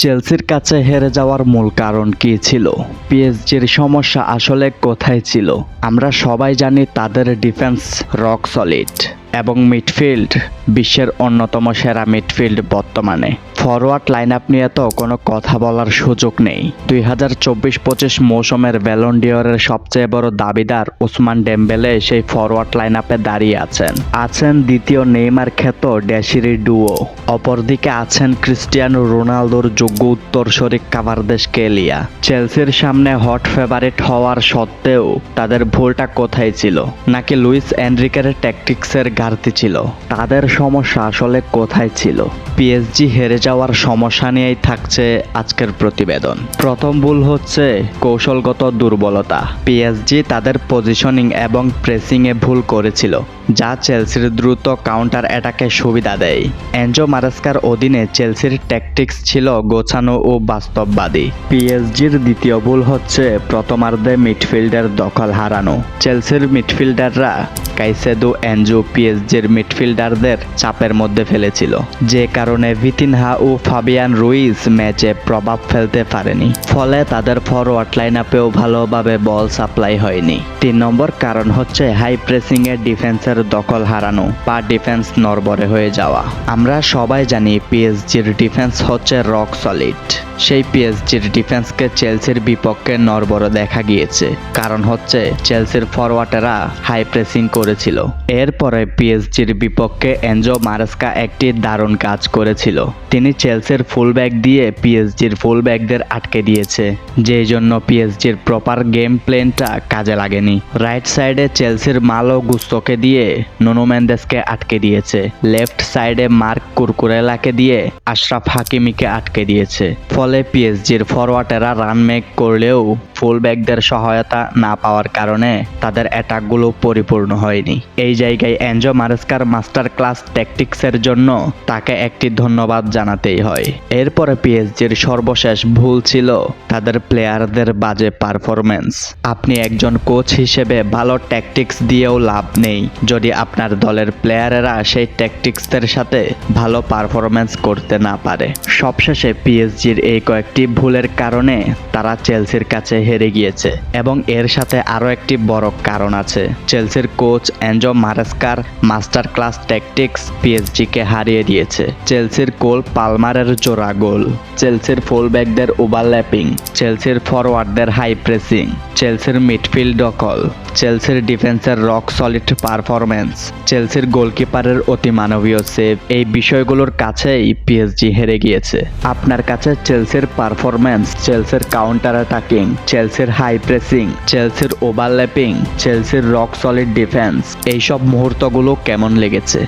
চেলসির কাছে হেরে যাওয়ার মূল কারণ কী ছিল? পিএসজির সমস্যা আসলে কোথায় ছিল? আমরা সবাই জানি তাদের ডিফেন্স রক সলিড। এবং মিডফিল্ড, বিশ্বের অন্যতম সেরা মিডফিল্ড বর্তমানে। ফরওয়ার্ড লাইন আপ নিয়ে তো কোনো কথা বলার সুযোগ নেই। দুই হাজার চব্বিশ পঁচিশ মৌসুমের ব্যালন্ডিয়রের সবচেয়ে বড় দাবিদার উসমান ডেম্বেলে সেই ফরওয়ার্ড লাইন আপে দাঁড়িয়ে আছেন। আছেন দ্বিতীয় নেইমার খ্যাত ড্যাশিরি ডুও অপরদিকে আছেন ক্রিস্টিয়ানো রোনালদোর যোগ্য উত্তরসূরি কাভারদেশ কেলিয়া। চেলসির সামনে হট ফেভারিট হওয়ার সত্ত্বেও তাদের ভুলটা কোথায় ছিল? নাকি লুইস এনরিকের ট্যাকটিক্সের ঘাটতি ছিল। তাদের সমস্যা আসলে কোথায় ছিল? পিএসজি হেরে যাওয়ার সমস্যা নিয়েই থাকছে আজকের প্রতিবেদন। প্রথম ভুল হচ্ছে কৌশলগত দুর্বলতা। পিএসজি তাদের পজিশনিং এবং প্রেসিংয়ে ভুল করেছিল। যা চেলসির দ্রুত কাউন্টার অ্যাটাকে সুবিধা দেয়। এনজো মারাস্কার অধীনে চেলসির ট্যাকটিক্স ছিল গোছানো ও বাস্তববাদী। পিএসজির দ্বিতীয় ভুল হচ্ছে প্রথমার্ধে মিডফিল্ডের দখল হারানো। চেলসির মিডফিল্ডাররা কাইসেদু, এনজো, পিএসজির মিডফিল্ডারদের চাপের মধ্যে ফেলেছিল। যে কারণে ভিতিনহা ও ফাবিয়ান রুইস ম্যাচে প্রভাব ফেলতে পারেনি। ফলে তাদের ফরওয়ার্ড লাইন আপেও ভালোভাবে বল সাপ্লাই হয়নি। তিন নম্বর কারণ হচ্ছে হাই প্রেসিং এর ডিফেন্সের দখল হারানো বা ডিফেন্স নরবরে হয়ে যাওয়া। আমরা সবাই জানি পিএসজির ডিফেন্স হচ্ছে রক সলিড সেই পিএসজির ডিফেন্সকে চেলসির বিপক্ষে নরবর দেখা গিয়েছে। কারণ হচ্ছে চেলসির ফরওয়ার্ডেরা হাই প্রেসিং করেছিল। এরপরে পিএসজির বিপক্ষে এনজো মারেস্কা একটি দারুণ কাজ করেছিল। তিনি চেলসির ফুলব্যাক দিয়ে পিএসজির ফুলব্যাকদের আটকে দিয়েছে। যেই জন্য পিএসজির প্রপার গেম প্ল্যানটা কাজে লাগেনি। রাইট সাইডে চেলসির মালো গুস্তোকে দিয়ে নুনো মেন্দেসকে আটকে দিয়েছে। লেফট সাইডে মার্ক কুরকুরেলাকে দিয়ে আশরাফ হাকিমিকে আটকে দিয়েছে। ফলে পিএসজির ফরওয়ার্ডেরা রান মেক করলেও ফুলব্যাকদের সহায়তা না পাওয়ার কারণে তাদের অ্যাটাকগুলো পরিপূর্ণ হয়নি। এই জায়গায় এনজো মারেস্কার মাস্টার ক্লাস ট্যাকটিক্সের জন্য তাকে একটি ধন্যবাদ জানাতেই হয়। এরপরে পিএসজির সর্বশেষ ভুল ছিল তাদের প্লেয়ারদের বাজে পারফরমেন্স আপনি একজন কোচ হিসেবে ভালো ট্যাকটিক্স দিয়েও লাভ নেই। যদি আপনার দলের প্লেয়ারেরা সেই ট্যাকটিক্সদের সাথে ভালো পারফরমেন্স করতে না পারে। সবশেষে পিএসজির এই কয়েকটি ভুলের কারণে তারা চেলসির কাছে হেরে গিয়েছে এবং এর সাথে আরও একটি বড় কারণ আছে। চেলসির কোচ এনজো মারেস্কার মাস্টার ক্লাস ট্যাকটিক্স পিএসজিকে হারিয়ে দিয়েছে। চেলসির গোল পালমারের জোড়া গোল। চেলসির ফুলব্যাকদের ওভারল্যাপিং। চেলসির ফরওয়ার্ডদের হাই প্রেসিং। চেলসির মিডফিল্ড দখল, চেলসির ডিফেন্সের রক সলিড পারফরমেন্স চেলসির গোলকিপারের অতি মানবীয় সেভ এই বিষয়গুলোর কাছেই পিএসজি হেরে গিয়েছে। আপনার কাছে চেলসির পারফরমেন্স চেলসির কাউন্টার অ্যাটাকিং চেলসির হাই প্রেসিং চেলসির ওভারল্যাপিং চেলসির রক সলিড ডিফেন্স এইসব মুহূর্তগুলো কেমন লেগেছে?